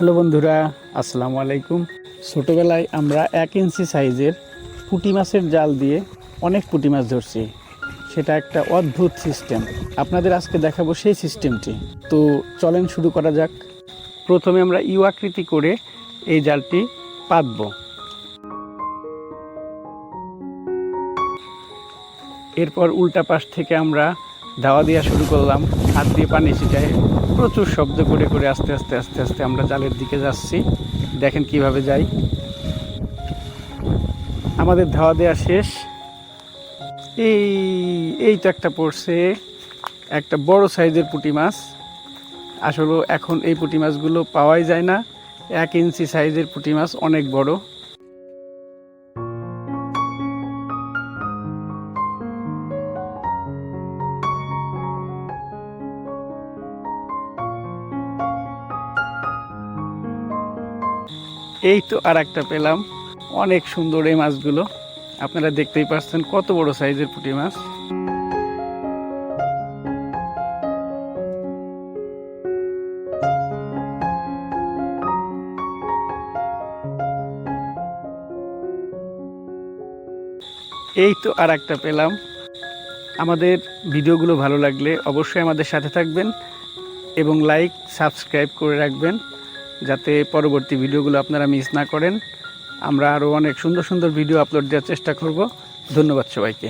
Hello বন্ধুরা, আসসালামু আলাইকুম। ছোটোবেলায় আমরা এক ইঞ্চি সাইজের পুঁটি মাছের জাল দিয়ে অনেক পুঁটি মাছ ধরছি। সেটা একটা অদ্ভুত সিস্টেম আপনাদের আজকে দেখাবো সেই সিস্টেমটি তো চলেন শুরু করা যাক। প্রথমে আমরা ইউ আকৃতি করে এই জালটি পাতবো। এরপর উল্টা পাশ থেকে আমরা ধাওয়া দেওয়া শুরু করলাম। হাত দিয়ে পানি ছিটায়। প্রচুর শব্দ করে করে আস্তে আস্তে আস্তে আস্তে আমরা জালের দিকে যাচ্ছি। দেখেন কীভাবে যাই। আমাদের ধাওয়া দেওয়া শেষ। এই এই তো একটা পড়ছে। একটা বড় সাইজের পুঁটি মাছ। আসলে এখন এই পুঁটি মাছগুলো পাওয়াই যায় না। এক ইঞ্চি সাইজের পুঁটি মাছ, অনেক বড়। এই তো আর একটা পেলাম। অনেক সুন্দর এই মাছগুলো। আপনারা দেখতেই পাচ্ছেন কত বড় সাইজের পুঁটি মাছ। এই তো আর একটা পেলাম। আমাদের ভিডিওগুলো ভালো লাগলে অবশ্যই আমাদের সাথে থাকবেন এবং লাইক, সাবস্ক্রাইব করে রাখবেন। যাতে পরবর্তী ভিডিওগুলো আপনারা মিস না করেন। আমরা আরও অনেক সুন্দর সুন্দর ভিডিও আপলোড দেওয়ার চেষ্টা করব। ধন্যবাদ সবাইকে।